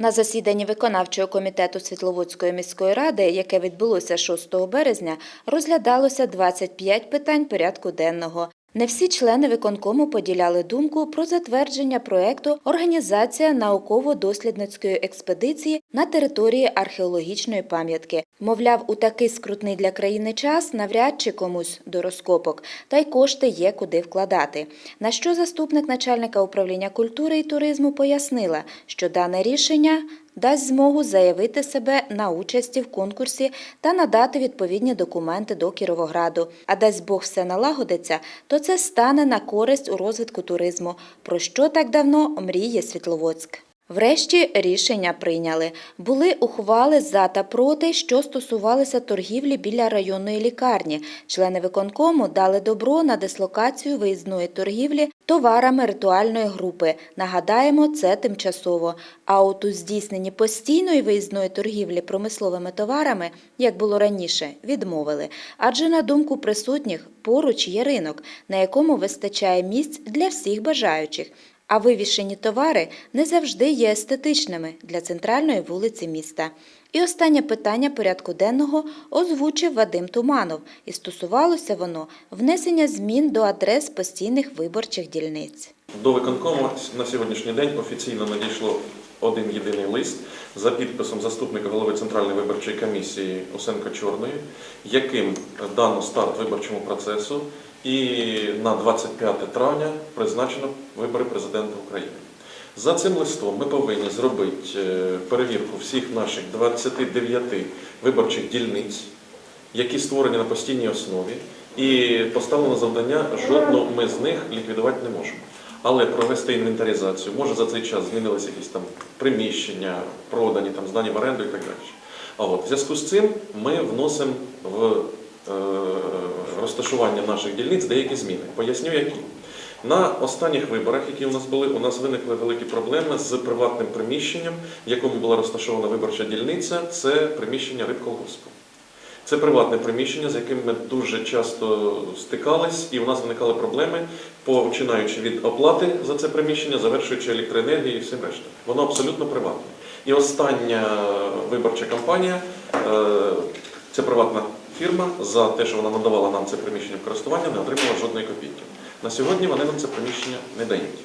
На засіданні виконавчого комітету Світловодської міської ради, яке відбулося 6 березня, розглядалося 25 питань порядку денного. Не всі члени виконкому поділяли думку про затвердження проекту Організація науково-дослідницької експедиції на території археологічної пам'ятки. Мовляв, у такий скрутний для країни час навряд чи комусь до розкопок, та й кошти є куди вкладати. На що заступник начальника управління культури і туризму пояснила, що дане рішення дасть змогу заявити себе на участі в конкурсі та надати відповідні документи до Кіровограду. А дасть Бог все налагодиться, то це стане на користь у розвитку туризму, про що так давно мріє Світловодськ. Врешті рішення прийняли. Були ухвали за та проти, що стосувалися торгівлі біля районної лікарні. Члени виконкому дали добро на дислокацію виїзної торгівлі товарами ритуальної групи. Нагадаємо, це тимчасово. А от у здійсненні постійної виїзної торгівлі промисловими товарами, як було раніше, відмовили. Адже на думку присутніх поруч є ринок, на якому вистачає місць для всіх бажаючих. А вивішені товари не завжди є естетичними для центральної вулиці міста. І останнє питання порядку денного озвучив Вадим Туманов, і стосувалося воно внесення змін до адрес постійних виборчих дільниць. До виконкому на сьогоднішній день офіційно надійшло один єдиний лист за підписом заступника голови Центральної виборчої комісії Осенко Чорної, яким дано старт виборчому процесу, і на 25 травня призначено вибори президента України. За цим листом ми повинні зробити е, перевірку всіх наших 29 виборчих дільниць, які створені на постійній основі, і поставлено завдання, жодну ми з них ліквідувати не можемо. Але провести інвентаризацію, може за цей час змінилися якісь там приміщення, продані там здані в оренду і так далі. А от в зв'язку з цим ми вносимо в е, розташування наших дільниць деякі зміни. Поясню, які. На останніх виборах, які у нас були, у нас виникли великі проблеми з приватним приміщенням, в якому була розташована виборча дільниця. Це приміщення рибколгоспу. Це приватне приміщення, з яким ми дуже часто стикались, і у нас виникали проблеми, починаючи від оплати за це приміщення, завершуючи електроенергією і всім решта. Воно абсолютно приватне. І остання виборча кампанія е, ця приватна фірма за те, що вона надавала нам це приміщення в користування, не отримала жодної копійки. На сьогодні вони нам це приміщення не дають.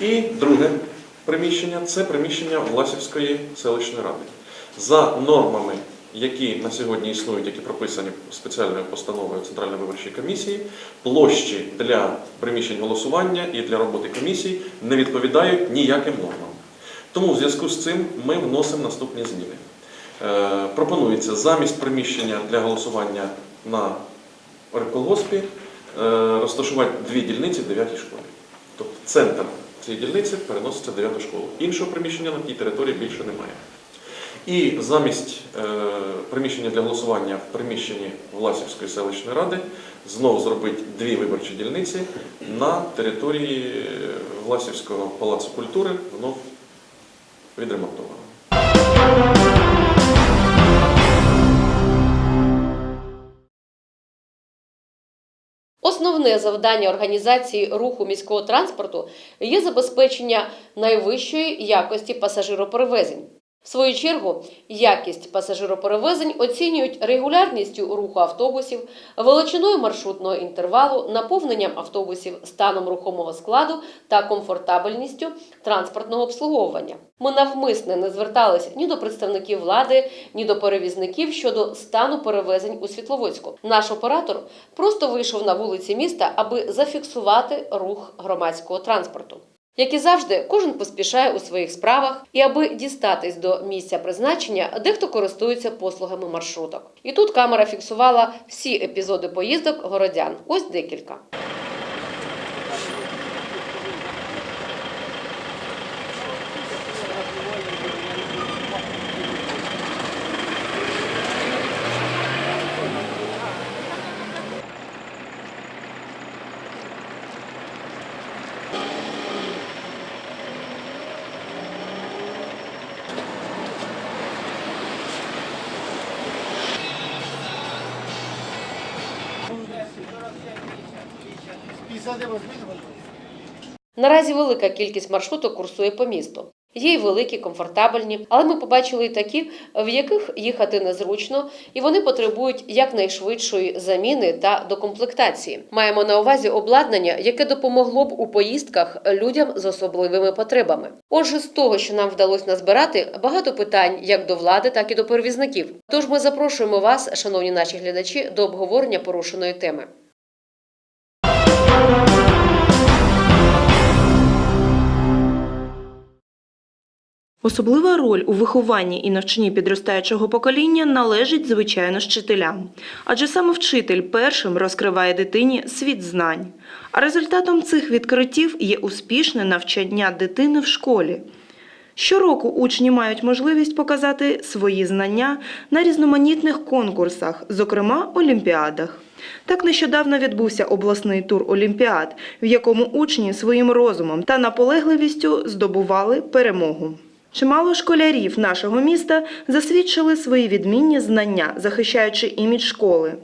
І друге приміщення це приміщення Власівської селищної ради. За нормами, які на сьогодні існують, які прописані спеціальною постановою Центральної виборчої комісії, площі для приміщень голосування і для роботи комісій не відповідають ніяким нормам. Тому в зв'язку з цим ми вносимо наступні зміни. Е, пропонується замість приміщення для голосування на рибколгоспі е, розташувати дві дільниці в 9 школі. Тобто центр цієї дільниці переноситься в 9 школу. Іншого приміщення на тій території більше немає. І замість е, приміщення для голосування в приміщенні Власівської селищної ради знову зробити дві виборчі дільниці на території Власівського палацу культури, вновь відремонтовано. Основне завдання організації руху міського транспорту є забезпечення найвищої якості пасажироперевезень. В свою чергу, якість пасажироперевезень оцінюють регулярністю руху автобусів, величиною маршрутного інтервалу, наповненням автобусів, станом рухомого складу та комфортабельністю транспортного обслуговування. Ми навмисне не звертались ні до представників влади, ні до перевізників щодо стану перевезень у Світловодську. Наш оператор просто вийшов на вулиці міста, аби зафіксувати рух громадського транспорту. Як і завжди, кожен поспішає у своїх справах, і аби дістатись до місця призначення, дехто користується послугами маршруток. І тут камера фіксувала всі епізоди поїздок городян. Ось декілька. Наразі велика кількість маршруток курсує по місту. Є й великі, комфортабельні, але ми побачили і такі, в яких їхати незручно, і вони потребують якнайшвидшої заміни та докомплектації. Маємо на увазі обладнання, яке допомогло б у поїздках людям з особливими потребами. Отже, з того, що нам вдалося назбирати, багато питань як до влади, так і до перевізників. Тож ми запрошуємо вас, шановні наші глядачі, до обговорення порушеної теми. Особлива роль у вихованні і навчанні підростаючого покоління належить, звичайно, вчителям. Адже саме вчитель першим розкриває дитині світ знань. А результатом цих відкриттів є успішне навчання дитини в школі. Щороку учні мають можливість показати свої знання на різноманітних конкурсах, зокрема олімпіадах. Так нещодавно відбувся обласний тур олімпіад, в якому учні своїм розумом та наполегливістю здобували перемогу. Чимало школярів нашого міста засвідчили свої відмінні знання, захищаючи імідж школи.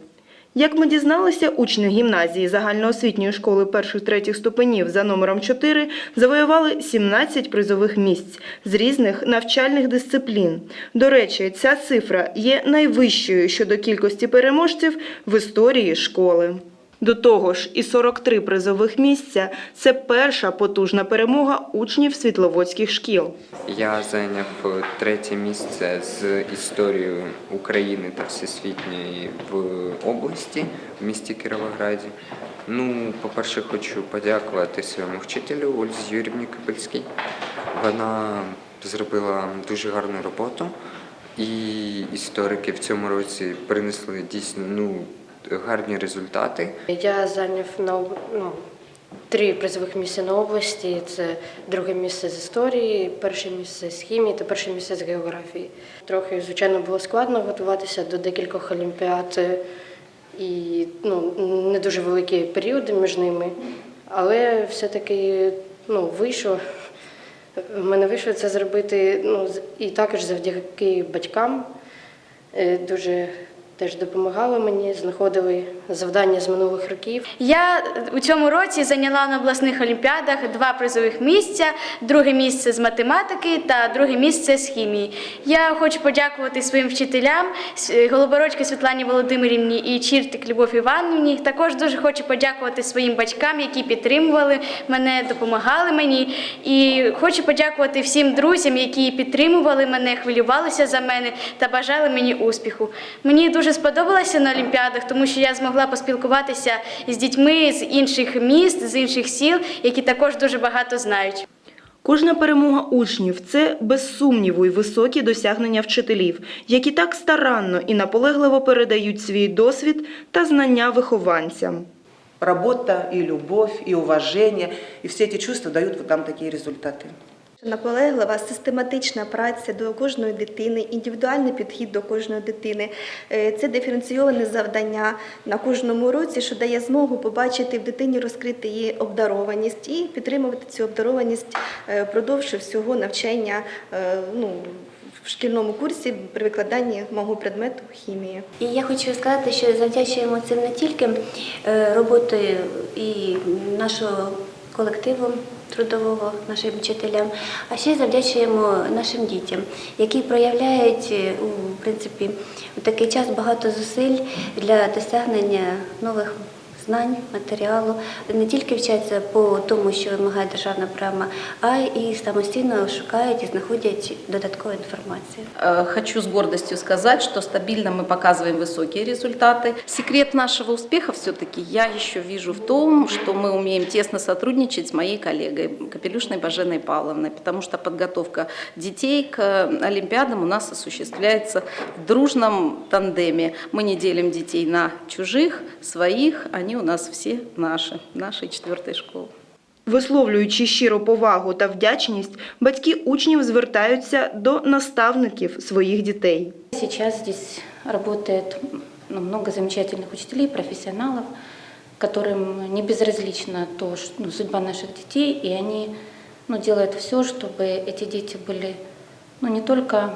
Як ми дізналися, учні гімназії загальноосвітньої школи перших-третіх ступенів за номером 4 завоювали 17 призових місць з різних навчальних дисциплін. До речі, ця цифра є найвищою щодо кількості переможців в історії школи. До того ж, і 43 призових місця це перша потужна перемога учнів світловодських шкіл. Я зайняв третє місце з історією України та всесвітньої в області, в місті Кіровограді. Ну, по-перше, хочу подякувати своєму вчителю Ользі Юрівні Капельській. Вона зробила дуже гарну роботу, і історики в цьому році принесли дійсно ну, гарні результати. Я зайняв ну, три призових місця на області. Це друге місце з історії, перше місце з хімії та перше місце з географії. Трохи, звичайно, було складно готуватися до декількох олімпіад і ну, не дуже великі періоди між ними, але все-таки ну, вийшло. В мене вийшло це зробити ну, і також завдяки батькам. Е, Дуже теж допомагали мені, знаходили завдання з минулих років. Я у цьому році зайняла на обласних олімпіадах два призових місця: друге місце з математики та друге місце з хімії. Я хочу подякувати своїм вчителям, с- Голобородько Світлані Володимирівні і Чіртик Любов Іванівні. Також дуже хочу подякувати своїм батькам, які підтримували мене, допомагали мені. І хочу подякувати всім друзям, які підтримували мене, хвилювалися за мене та бажали мені успіху. Мені дуже сподобалося на Олімпіадах, тому що я змогла поспілкуватися з дітьми з інших міст, з інших сіл, які також дуже багато знають. Кожна перемога учнів це без сумніву й високі досягнення вчителів, які так старанно і наполегливо передають свій досвід та знання вихованцям. Работа и любовь, и уважение, и все эти чувства дают вот там такие результаты. Наполеглива, систематична праця до кожної дитини, індивідуальний підхід до кожної дитини. Е, Це диференційоване завдання на кожному році, що дає змогу побачити в дитині розкрити її обдарованість і підтримувати цю обдарованість е, впродовж всього навчання е, ну, в шкільному курсі при викладанні мого предмету хімії. І я хочу сказати, що завдячуємо цим не тільки роботою і нашого колективу трудового, нашим вчителям, а ще завдячуємо нашим дітям, які проявляють е, у принципі у такий час багато зусиль для досягнення нових знань, матеріалу, не тільки вчаться по тому, що вимагає державна програма, а й самостійно шукають і знаходять додаткову інформацію. Э, Хочу с гордостью сказать, что стабильно мы показываем высокие результаты. Секрет нашего успеха все-таки я еще вижу в том, что мы умеем тесно сотрудничать с моей коллегой Капелюшной Баженой Павловной, потому что подготовка детей к Олимпиадам у нас осуществляется в дружном тандеме. Мы не делим детей на чужих, своих, они у нас все наши, нашей четвертой школы. Висловлюючи щиру повагу та вдячність, батьки учнів звертаються до наставників своїх дітей. Сейчас здесь работает ну, много замечательных учителей, профессионалов, которым не безразлична то, ш- ну, судьба наших детей, и они ну, делают все, чтобы эти дети были ну, не только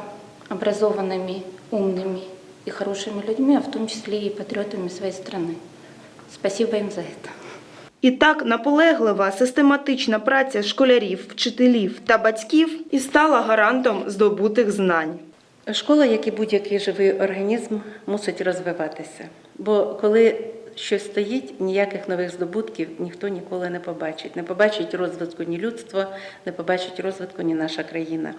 образованными, умными и хорошими людьми, а в том числе и патриотами своей страны. Спасибо им за это. І так наполеглива систематична праця школярів, вчителів та батьків і стала гарантом здобутих знань. Школа, як і будь-який живий організм, мусить розвиватися. Бо коли щось стоїть, ніяких нових здобутків ніхто ніколи не побачить. Не побачить розвитку ні людство, не побачить розвитку ні наша країна.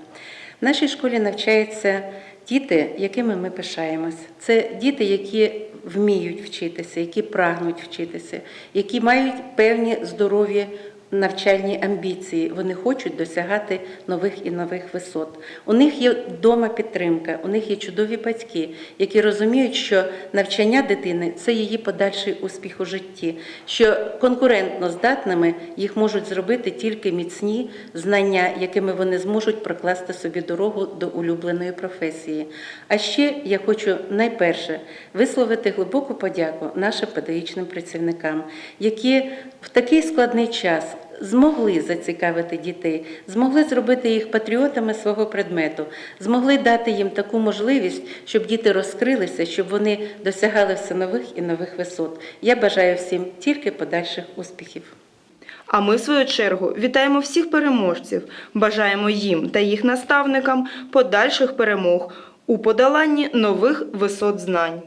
В нашій школі навчаються діти, якими ми пишаємось. Це діти, які вміють вчитися, які прагнуть вчитися, які мають певні здорові навчальні амбіції. Вони хочуть досягати нових і нових висот. У них є вдома підтримка, у них є чудові батьки, які розуміють, що навчання дитини це її подальший успіх у житті, що конкурентно здатними їх можуть зробити тільки міцні знання, якими вони зможуть прокласти собі дорогу до улюбленої професії. А ще я хочу найперше висловити глибоку подяку нашим педагогічним працівникам, які в такий складний час змогли зацікавити дітей, змогли зробити їх патріотами свого предмету, змогли дати їм таку можливість, щоб діти розкрилися, щоб вони досягали все нових і нових висот. Я бажаю всім тільки подальших успіхів. А ми, в свою чергу, вітаємо всіх переможців, бажаємо їм та їх наставникам подальших перемог у подоланні нових висот знань.